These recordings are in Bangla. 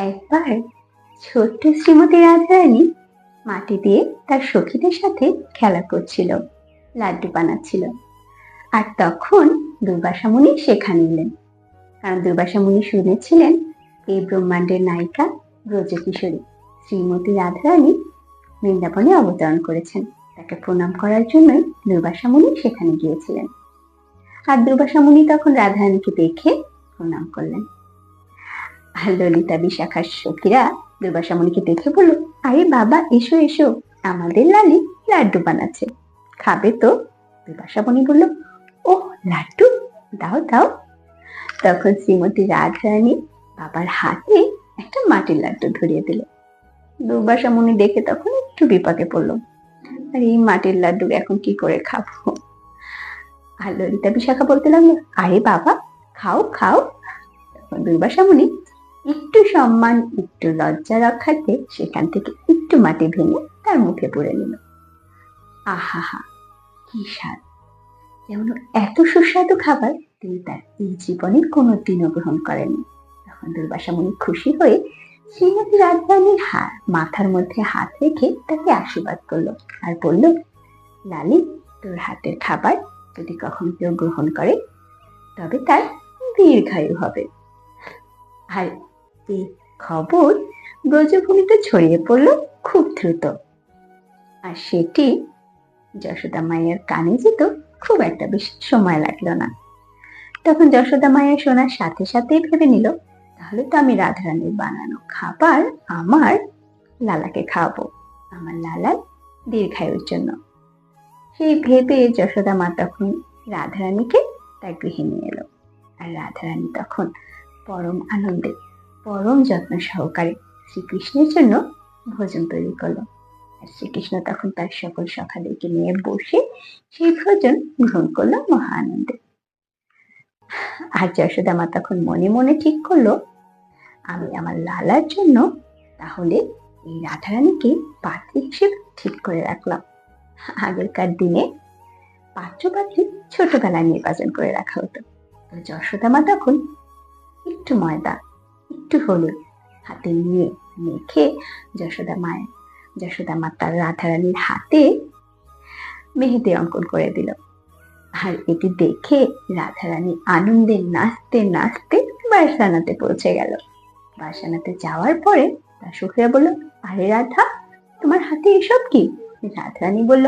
একবার ছোট্ট শ্রীমতী রাধারানী মাটি দিয়ে তার সখীদের সাথে খেলা করছিল, লাড্ডু বানাচ্ছিল। আর তখন দুর্বাসা মুনি সেখানে এলেন। কারণ দুর্বাসা মুনি শুনেছিলেন এই ব্রহ্মাণ্ডের নায়িকা ব্রজকিশোরী শ্রীমতী রাধারানী বৃন্দাবনে অবতরণ করেছেন। তাকে প্রণাম করার জন্যই দুর্বাসা মুনি সেখানে গিয়েছিলেন। আর দুর্বাসা মুনি তখন রাধারানীকে দেখে প্রণাম করলেন। আর ললিতা বিশাখার সখীরা দুর্বাসা মুনিকে দেখে বলল, আরে বাবা, এসো এসো। আমাদের লালি লাড্ডু বানাচ্ছে। খাবে তো? দুর্বাসা মুনি বলল ও লাড্ডু? দাও দাও। তখন শ্রীমতী রাধারানী বাবার হাতে একটা মাটির লাড্ডু ধরিয়ে দিল। দুর্বাসা মুনি দেখে তখন একটু বিপাকে পড়ল। আর, এই মাটির লাড্ডু এখন কি করে খাব? আর ললিতা বিশাখা বলতে লাগল, আরে বাবা, খাও খাও। তখন দুর্বাসা মুনি একটু সম্মান, একটু লজ্জা রক্ষার্থে সেখান থেকে একটু মাটি ভেঙে তার মুখে পড়ে নিল। আহা হা কি স্বাদ। যেমন এত সুস্বাদু খাবার তিনি তার এই জীবনে কোনো দিনও গ্রহণ করেননি। তখন দুর্বাসা মুনি খুশি হয়ে শ্রীমতী রাজধানীর হাত মাথার মধ্যে হাত রেখে তাকে আশীর্বাদ করল আর বলল, লালি, তোর হাতের খাবার যদি কখনো কেউ গ্রহণ করে, তবে তার দীর্ঘায়ু হবে। আর এই খবর ব্রজভূমিতে ছড়িয়ে পড়ল খুব দ্রুত। আর সেটি যশোদা মায়ের কানে যেত খুব একটা বেশি সময় লাগল না। তখন যশোদা মায়ের শোনার সাথে সাথে ভেবে নিল, তাহলে তো আমি রাধারানীর বানানো খাবার আমার লালাকে খাওয়াবো, আমার লালার দীর্ঘায়ুর জন্য। সেই ভেবে যশোদা মা তখন রাধারানীকে তার গৃহে নিয়ে এলো। আর রাধারানী তখন পরম আনন্দে পরম যত্ন সহকারে শ্রীকৃষ্ণের জন্য ভোজন তৈরি করল। আর শ্রীকৃষ্ণ তখন তার সকল সখাদেরকে নিয়ে বসে সেই ভোজন গ্রহণ করল মহা আনন্দে আর যশোদা মা তখন মনে মনে ঠিক করল, আমি আমার লালার জন্য তাহলে এই রাধারানীকে পাত্রী হিসেবে ঠিক করে রাখলাম। আগেরকার দিনে পাত্র পাত্রী ছোটবেলায় নির্বাচন করে রাখা হতো। যশোদা মা তখন একটু ময়দা একটু হলুদ হাতে নিয়ে মেখে যশোদা মায়ের, যশোদা মা তার রাধারানীর হাতে মেহেদি অঙ্কন করে দিল। আর এটি দেখে রাধারানী আনন্দে নাচতে নাচতে বারসানাতে পৌঁছে গেল। বাসানাতে যাওয়ার পরে তার সুখিয়া বলল, আরে রাধা, তোমার হাতে এসব কি? রাধারানী বলল,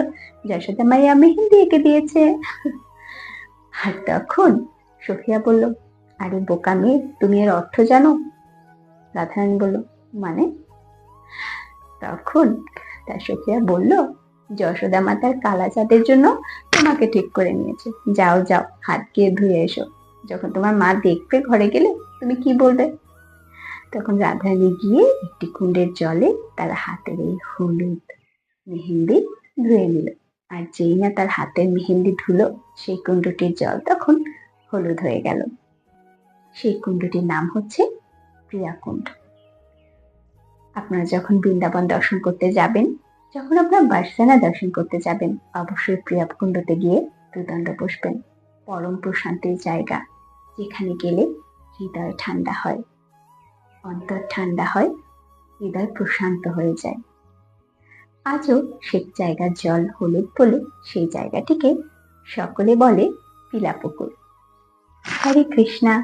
যশোদা মাইয়া মেহেন্দি এঁকে দিয়েছে। আর তখন সখিয়া বলল, আরে বোকা মেয়ে, তুমি এর অর্থ জানো? রাধারানী বলল মানে? তখন তার সখিয়া বলল, যশোদা মাতার কালা চাঁদের জন্য তোমাকে ঠিক করে নিয়েছে। যাও যাও, হাত গিয়ে ধুয়ে এসো। যখন তোমার মা দেখবে ঘরে গেলে তুমি কি বলবে? তখন রাধারানী গিয়ে একটি কুণ্ডের জলে তার হাতের এই হলুদ মেহেন্দি ধুয়ে নিল। আর যেই না তার হাতের মেহেন্দি ধুলো, সেই কুণ্ডটির জল তখন হলুদ হয়ে গেল। সেই কুণ্ডটির নাম হচ্ছে প্রিয়াকুণ্ড আপনারা যখন বৃন্দাবন দর্শন করতে যাবেন, যখন আপনার বার্সানা দর্শন করতে যাবেন, অবশ্যই প্রিয়াকুণ্ডতে গিয়ে দুদণ্ড বসবেন। পরম প্রশান্তির জায়গা, যেখানে গেলে হৃদয় ঠান্ডা হয়। অন্তর ঠান্ডা হয়, হৃদয় প্রশান্ত হয়ে যায়। আজও সে জায়গার জল হলুদ বলে সেই জায়গাটিকে সকলে বলে পিলাপুকুর। হরে কৃষ্ণা।